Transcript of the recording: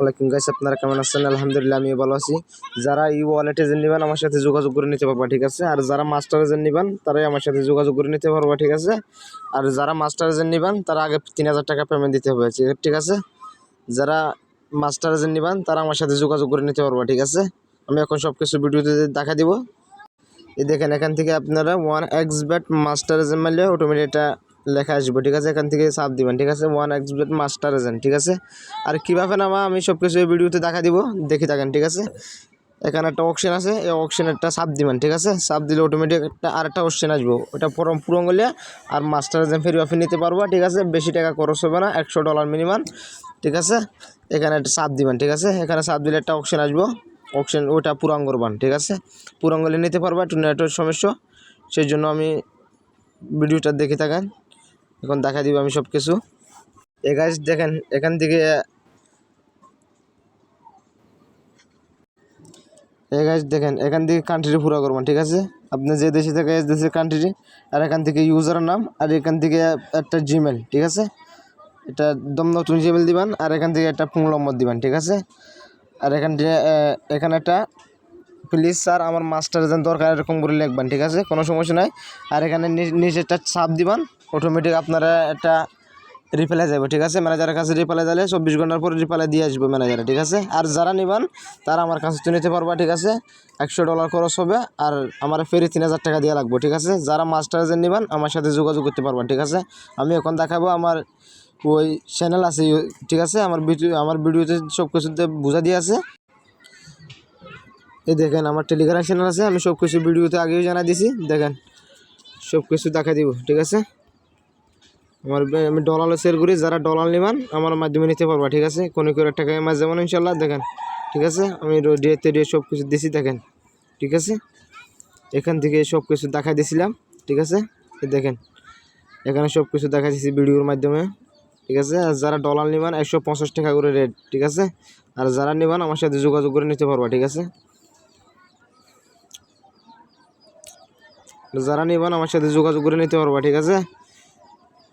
ওয়ালাইকুম গাইস, আপনারা কেমন আছেন? আলহামদুলিল্লাহ আমি ভালো আছি। যারা ই ওয়ালেটে এজেন্ট নেবেন, আমার সাথে যোগাযোগ করে নিতে পারবা, ঠিক আছে? আর যারা মাস্টার এজেন্ট নেবেন, তারাই আমার সাথে যোগাযোগ করে নিতে পারবা, ঠিক আছে? আর যারা মাস্টার এজেন্ট নেবেন, তারা আগে তিন হাজার টাকা পেমেন্ট দিতে হবে, ঠিক- আছে? যারা মাস্টার এজেন্ট নেবেন, তারা আমার সাথে যোগাযোগ করে নিতে পারবা, ঠিক আছে? আমি এখন সব কিছু ভিডিওতে দেখা দিব। এই দেখেন, এখান থেকে আপনারা one X bat master agent মারলে অটোমেটিক এটা লেখা আসব, ঠিক আছে? এখান থেকে সাপ দিবেন, ঠিক আছে? One X bat master agent ঠিক আছে? আর কীভাবে নামা, আমি সব কিছু এই ভিডিওতে দেখা দিব, দেখি থাকেন, ঠিক আছে? এখানে একটা অপশন আছে, এই অপশানেরটা সাপ দিবেন, ঠিক আছে? সাপ দিলে অটোমেটিক একটা আর একটা অপশন আসব। ওটা পুরো পূরণ করলে আর মাস্টার এজেন্ট ফেরি অফিস নিতে পারব, ঠিক আছে? বেশি টাকা খরচ হবে না, একশো ডলার মিনিমাম ঠিক আছে? এখানে একটা সাপ দিবেন, ঠিক আছে? এখানে সাপ দিলে একটা অপশন আসব। অপশন ওটা পূরণ করবেন, ঠিক আছে? পূরণ করলে নিতে পারবা, একটু নেটওয়ার্ক সমস্যা, সেই জন্য আমি ভিডিওটা দেখে থাকেন। এখন দেখা দিব আমি সব কিছু এ গাছ দেখেন, এখান থেকে এ গাছ দেখেন, এখান থেকে কান্ট্রি পুরো করবেন, ঠিক আছে? আপনি যে দেশে থেকে দেশের কান্ট্রি আর এখান থেকে ইউজার নাম, আর এখান থেকে একটা জিমেল ঠিক আছে? এটা একদম নতুন জিমেল দিবেন, আর এখান থেকে একটা ফোন নম্বর দিবেন, ঠিক আছে? আর এখান থেকে এখানে একটা প্লিজ স্যার, আমার মাস্টার এজেন্ট দরকার, এরকম করে লিখবেন, ঠিক আছে? কোনো সমস্যা নাই। আর এখানে নি- নিচে একটা চাপ দিবেন অটোমেটিক আপনারা একটা রিপ্লাই যাবে ঠিক আছে? ম্যানেজারের কাছে রিপ্লাই দিলে চব্বিশ ঘণ্টার পর রিপ্লাই দিয়ে আসবে ম্যানেজারে ঠিক আছে? আর যারা নেবেন, তারা আমার কাছে তো নিতে পারবা, ঠিক আছে? একশো ডলার খরচ হবে, আর আমার ফেরি তিন হাজার টাকা দিয়ে লাগবে, ঠিক আছে? যারা মাস্টার এজেন্ট নেবেন, আমার সাথে যোগাযোগ করতে পারবেন ঠিক আছে? আমি এখন দেখাবো আমার ওই চ্যানেল আছে, ঠিক আছে? আমার ভিডিও, আমার ভিডিওতে সব কিছুতে বোঝা দিয়ে আছে। এই দেখেন, আমার টেলিগ্রাম চ্যানেল আছে, আমি সব কিছু ভিডিওতে আগেও জানা দিছি। দেখেন সব কিছু দেখা দিব, ঠিক আছে? আমার, আমি ডলার সেল করি, যারা ডলার নেবেন, আমার মাধ্যমে নিতে পারবা, ঠিক আছে? কোনো করে টাকা মাস যেমন ইনশাল্লাহ দেখেন, ঠিক আছে? আমি ডেতে দিয়ে সব কিছু দিছি, দেখেন, ঠিক আছে? এখান থেকে সব কিছু দেখা দিছিলাম, ঠিক আছে? দেখেন, এখানে সব কিছু দেখা দিছি ভিডিওর মাধ্যমে, ঠিক আছে? আর যারা ডলার নেবেন, একশো পঞ্চাশ টাকা করে রেট ঠিক আছে? আর যারা নেবেন, আমার সাথে যোগাযোগ করে নিতে পারবা, ঠিক আছে? যারা নেবেন আমার সাথে যোগাযোগ করে নিতে পারবা ঠিক আছে?